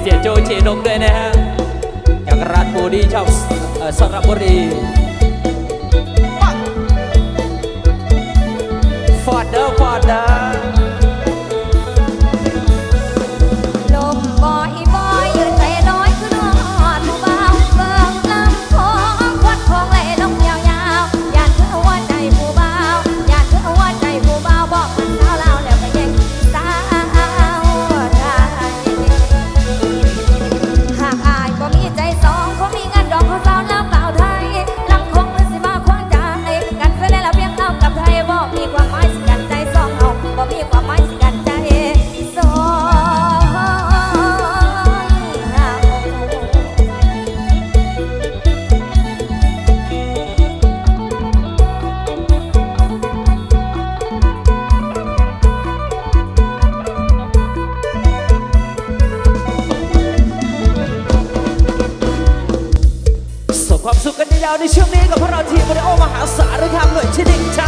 เสียโจเชนกด้วยนะฮะจากราชบุรีชอบสระบุรีฟอดเดอร์ฟอดเดอร์ to the top.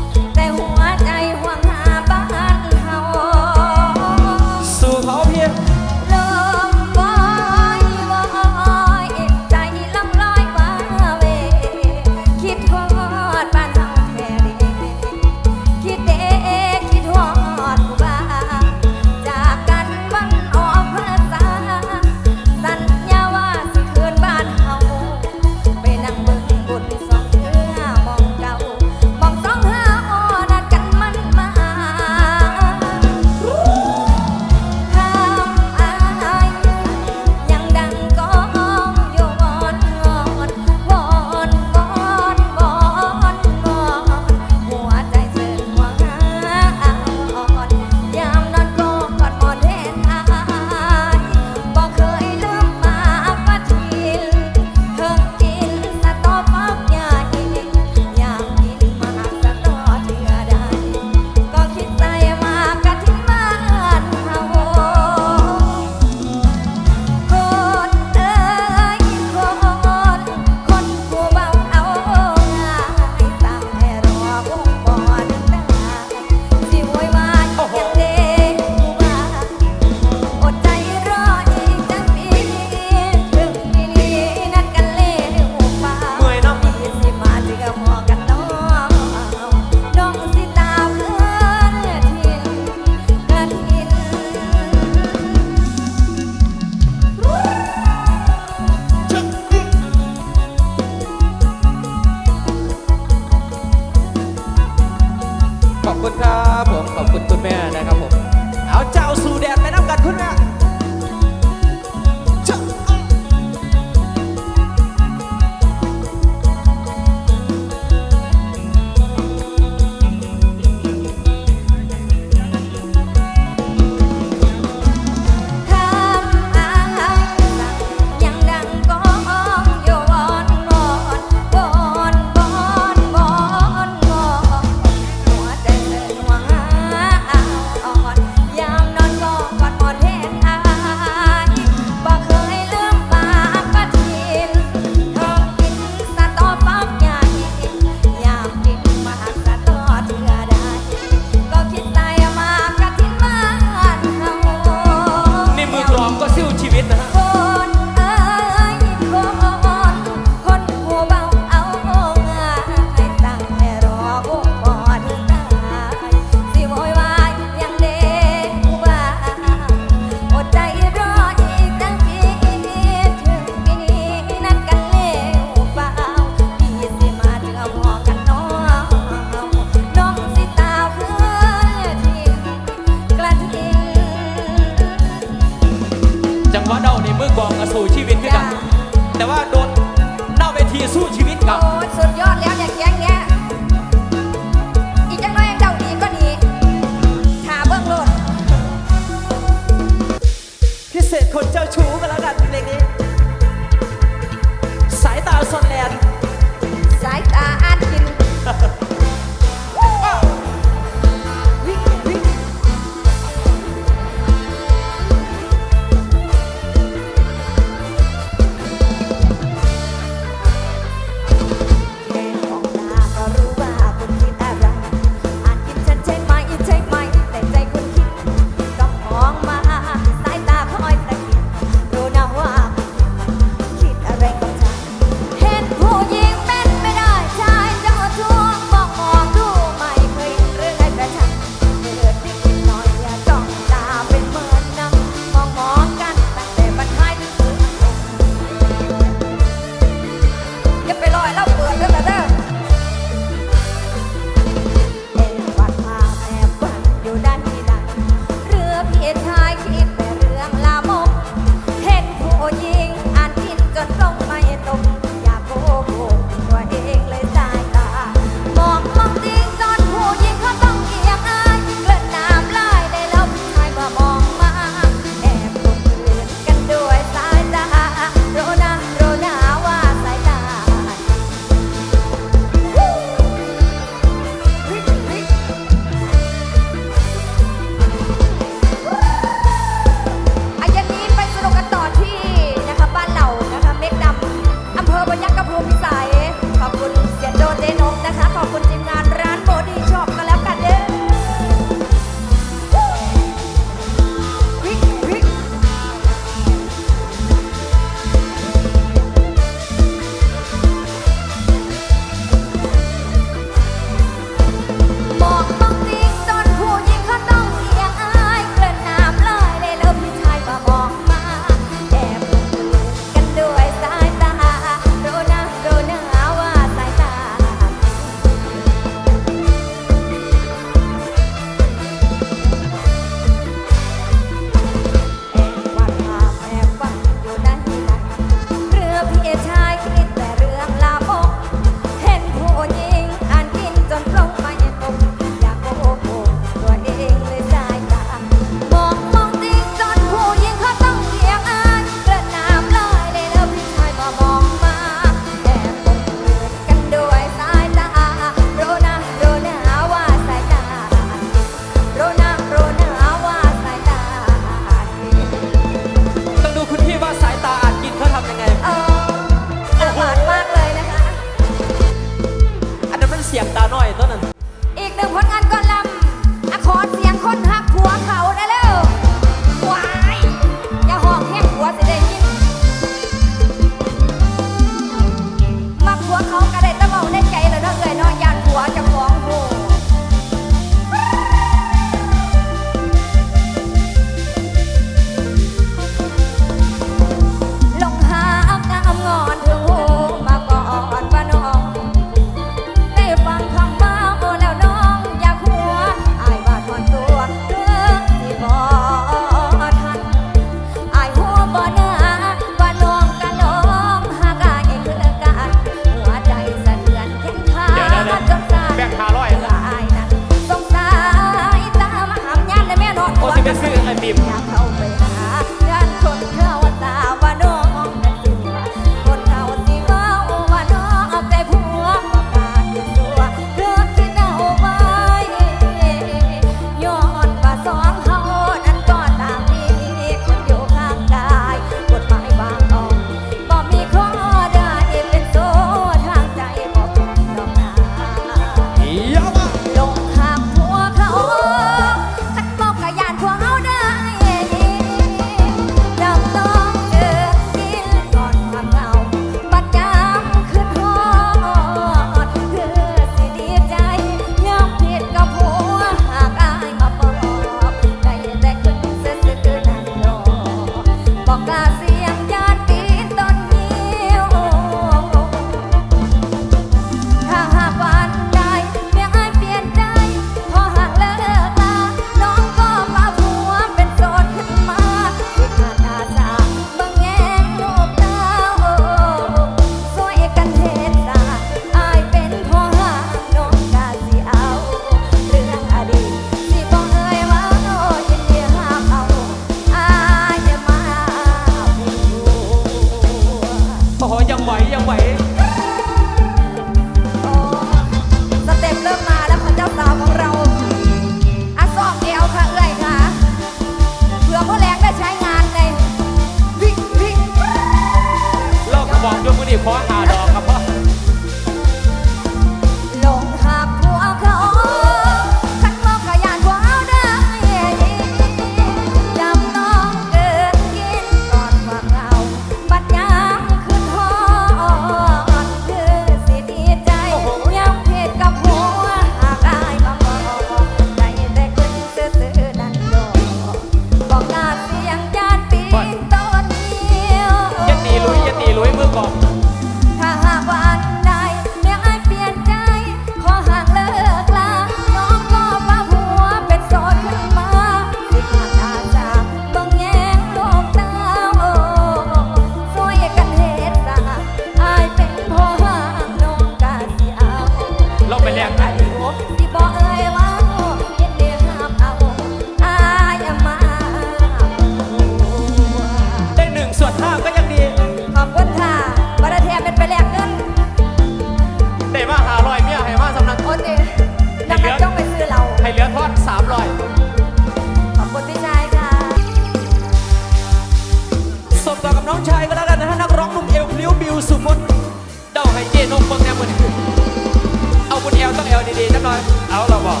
ดีๆจักหน่อย เอาเราบอก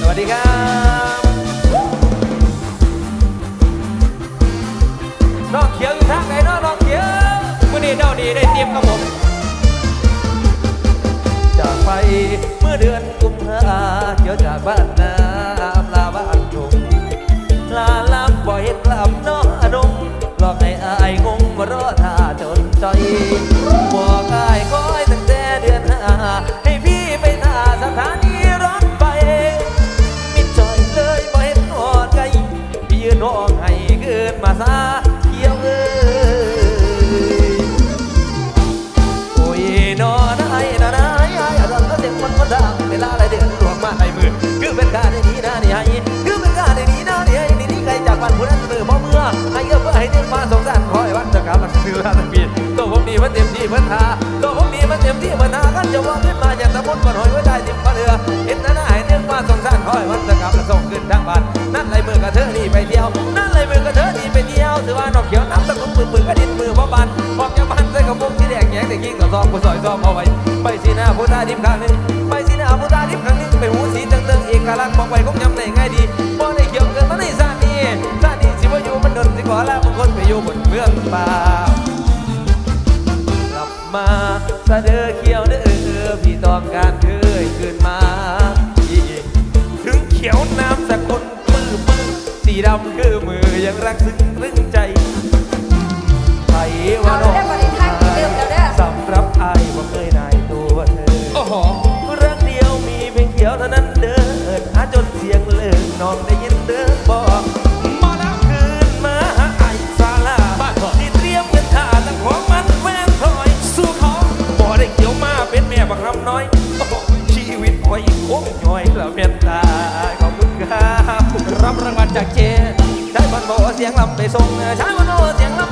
สวัสดีครับน้องเขียวอยู่ทางไหนน้องน้องเขียวมื่อนี้เดาดีได้เตรียมกับผม จากไปเมื่อเดือนกุมภาเขียวจากบ้านนาอำลาบ้านทุ่งลาลาบ่อยเห็นกลับน้อง กะลักบอกไว้คงจำได้ไงดีบ่ได้เกี่ยวเกินมาในซาดีซาดีสิว่าอยู่มันดนสิขอละบางคนไปอยู่บนเมืองป่ากลับมาซะเด้อเขียวเด้อพี่ต้องการเธขึ้นมาถึงเขียวน้ำสกคนมือมือสีดำคือมือยังรักซึ้งรึง จากเจได้บันโบเสียงลำไปส่งช้าบันโบเสียงลำ